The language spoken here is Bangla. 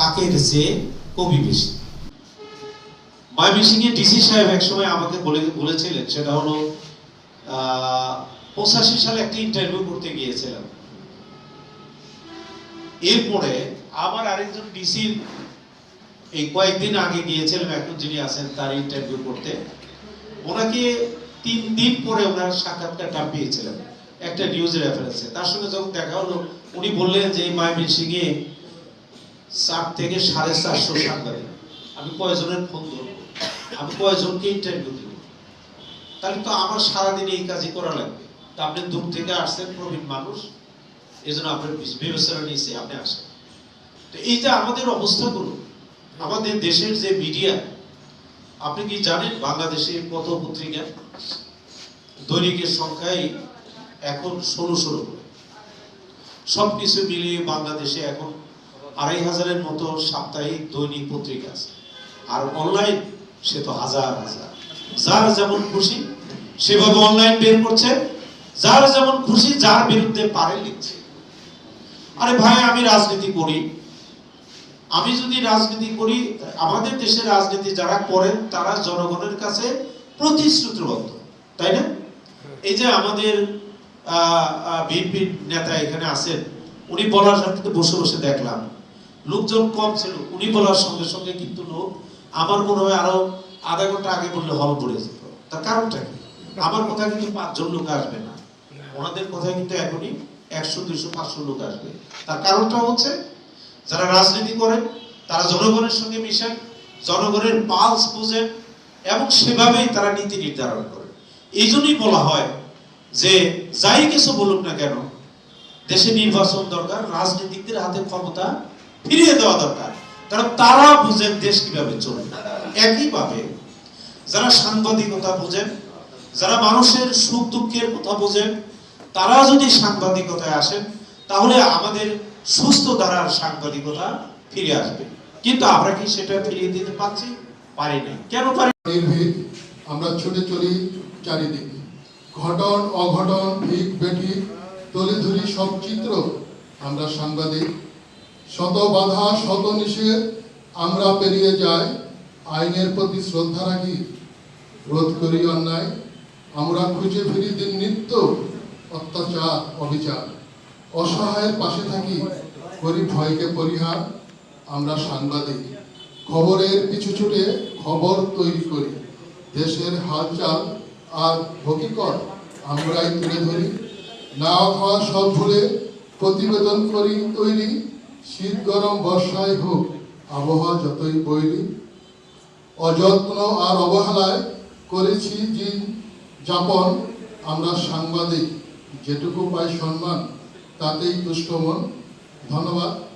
কাকের চেয়ে কবি বেশি। ময়মনসিংহে ডিসি সাহেব একসময় আমাকে বলে বলেছিলেন, সেটা হলো পঁচাশি সালে একটা ইন্টারভিউ করতে গিয়েছিলাম। এরপরে আবার আরেকজন ডিসির এই কয়েকদিন আগে গিয়েছিলাম এখন যিনি আছেন তার ইন্টারভিউ করতে। ওনাকে তিন দিন পরে ওনার সাক্ষাৎকারটা পেয়েছিলাম, একটা নিউজ রেফারেন্সে তার সঙ্গে যখন দেখা হলো, উনি বললেন যে ময়মনসিংহে চার থেকে সাড়ে চারশো সাংবাদিক আমি কয়জনের ফোন ধরবো? আমি কয়জনকে ইন্টারভিউ দেবো? তাহলে তো আমার সারাদিন এই কাজই করা লাগবে। তা আপনি দূর থেকে আসছেন, প্রবীণ মানুষ। এই জন্য আপনার বিবেচনা নিয়েছি, আপনি আসেন। তো এই যে আমাদের অবস্থাগুলো, আমাদের দেশের যে মিডিয়া আপনি কি জানেন বাংলাদেশে কত পত্রিকা? দৈনিকের সংখ্যাই এখন ষোলো ষোলো করে। সবকিছু মিলিয়ে বাংলাদেশে এখন আড়াই হাজারের মতো সাপ্তাহিক দৈনিক পত্রিকা আছে। আর অনলাইন সে তো হাজার হাজার। যার যেমন খুশি, সেভাবে অনলাইন বের করছে। যার যেমন খুশি, যার বিরুদ্ধে পারে লিখছে। আরে ভাই, আমি রাজনীতি করি। আমি যদি রাজনীতি করি, আমাদের দেশের রাজনীতি যারা করেন, তারা জনগণের কাছে প্রতিশ্রুতিবদ্ধ, তাই না? এই যে আমাদের বিএনপির নেতা এখানে আছেন, উনি বলার সাথে বসে বসে দেখলাম। লোকজন কম ছিল, উনি বলার সঙ্গে সঙ্গে কিন্তু লোক আমার মনে হয় আরও আধা ঘণ্টা আগে বললে হল পড়ে যেত। তার কারণটা কি? আমার কথা কিন্তু পাঁচজন লোক আসবে না। ওনাদের কথা কিন্তু এখনই একশো, দুইশো, পাঁচশো লোক আসবে। তার কারণটা হচ্ছে, যারা রাজনীতি করেন, তারা জনগণের সঙ্গে মিশেন, জনগণের পালস বুঝেন এবং সেভাবেই তারা নীতি নির্ধারণ করেন। এই জন্যই বলা হয় যে, যাই কিছু বলুক না কেন, দেশে নির্বাচন দরকার, রাজনীতিকদের হাতে ক্ষমতা ফিরিয়ে দেওয়া দরকার। কারণ তারা বুঝেন দেশ কীভাবে চলবে। একইভাবে যারা সাংবাদিকতা বোঝেন, যারা মানুষের সুখ দুঃখের কথা বোঝেন, তারা যদি সাংবাদিকতায় আসেন, তাহলে আমাদের সুস্থ ধারার সাংবাদিকতা ফিরে আসবে। কিন্তু আমরা কি সেটা ফিরিয়ে দিতে পারছি? পারি না কেন পারি আমরা ছুটে চলি চারিদিকে। ঘটন, অঘটন ভিক বেঠি তলি ধরি সব চিত্র আমরা সাংবাদিক শত বাধা, শত নিষেধ আমরা পেরিয়ে যাই। আইনের প্রতি শ্রদ্ধা রাখি। রোধ করি অন্যায়। আমরা খুঁজে ফিরি দিন নিত্য অত্যাচার, অবিচার। অসহায়ের পাশে থাকি। করি ভয়কে পরিহার। আমরা সাংবাদিক। খবরের পিছু ছুটে খবর তৈরি করি। দেশের হালচাল আর হকিকত আমরাই তুলে ধরি। না খাওয়া সব ভুলে প্রতিবেদন করি, তৈরি। শীত গরম, বর্ষায় হোক, আবহাওয়া যতই বৈরী অযত্ন আর অবহেলায় করেছি দিন যাপন। আমরা সাংবাদিক, যেটুকু পাই সম্মান, তাতেই তুষ্ট মন। ধন্যবাদ।